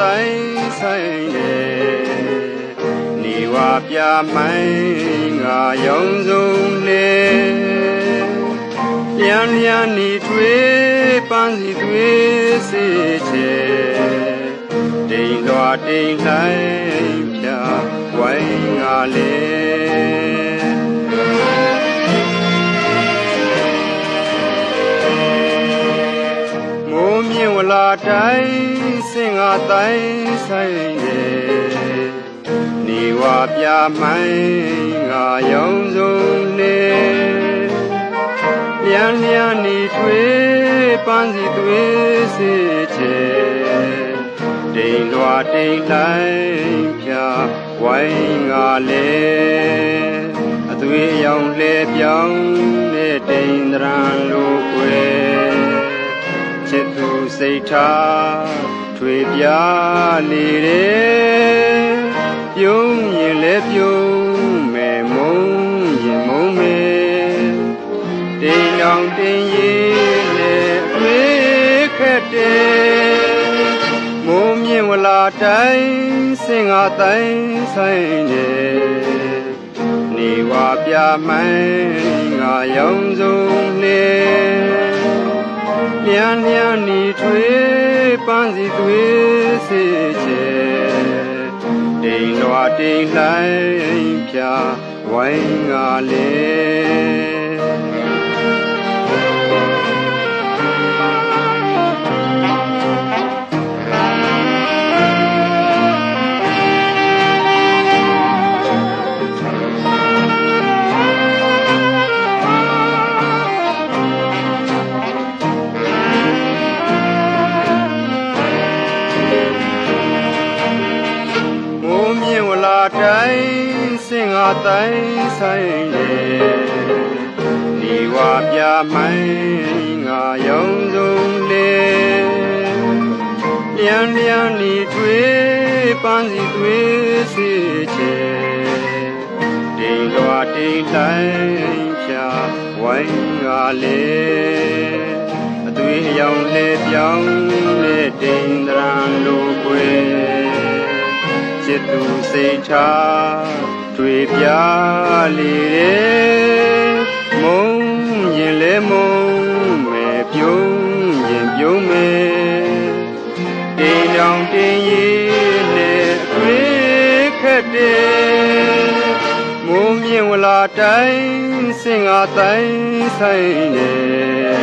တိုင်းဆိုင်တယ်နေဝပြမိုင်းငါယုံဆုံးလေလျံလျံနေထွေးပန်းစီသွေးစေချေတိမ်တော်တိမ်တိုင်းဖြာဝိုင်းငါလေ တိုင်းစင်ငါတိုင်းဆိုင်တယ်နေဝပြမိုင်းငါယုံဆုံးနေလျံလျံနေထွေးပန်းစီသွေးစေချေတိမ်လွာတိမ်လိုက်ဖြာဝိုင်းငါလေအသွေးရောင်လှဲပြောင်းတဲ့တိမ်ဒရန်လိုွယ်ချ စ်သူစိတ်ထားထွေပြလေတယ်ပြုံးရင်လည်းပြုံးမယ်မုံရင်မုံမယ်တိမ်လောင်တင်ရင်လည်းအွေးခက်တယ်မိုးမြင့်ဝလာတိုင်းစင်ငါတိုင်းဆိုင်နေနေဝပြမိုင်းငါရောင်ဆုံးနေ လျံလျံနေထွေးပန်းစီသွေးစေချေတိမ်လွာတိမ်လိုက်ဖြာဝိုင်းငါလေ တိုင်းစင်ငါတိုင်းဆိုင်တယ်ဒီဝပြမိုင်းငါယုံဆုံးလေလျံလျံနေထွေးပန်းစီသွေးစေချေတိမ်လွာတိမ်တိုင်းဖြာဝိုင်းငါလေအသွေးရောင်လေပြောင်းလေတိမ်ဒရန်လိုွ จิตသူစိတ်ထားတွေ့ပြလေတယ်မုံရင်လဲမုံမယ်ပြုံးရင်ပြုံးမယ်တေလောင်တင်ရည်နဲ့အွေးခက်တယ်မိုးမြင့်ဝလာတိုင်းစင်ငါတိုင်းဆိုင်တယ်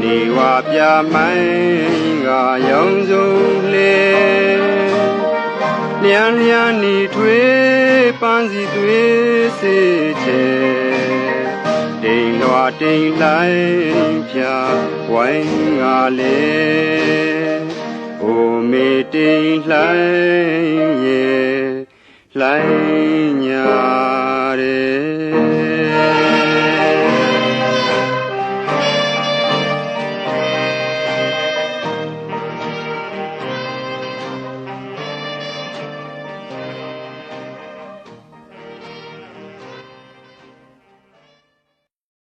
နေဝပြမိုင်းငါရောင်စုံ လေလျံလျံနေထွေးပန်းစီသွေးစေချေတိမ်လွာတိမ်လိုက်ဖြာဝိုင်းငါလေအိုမေတိမ်လိုက်ရဲ့လိုက်ညာရဲ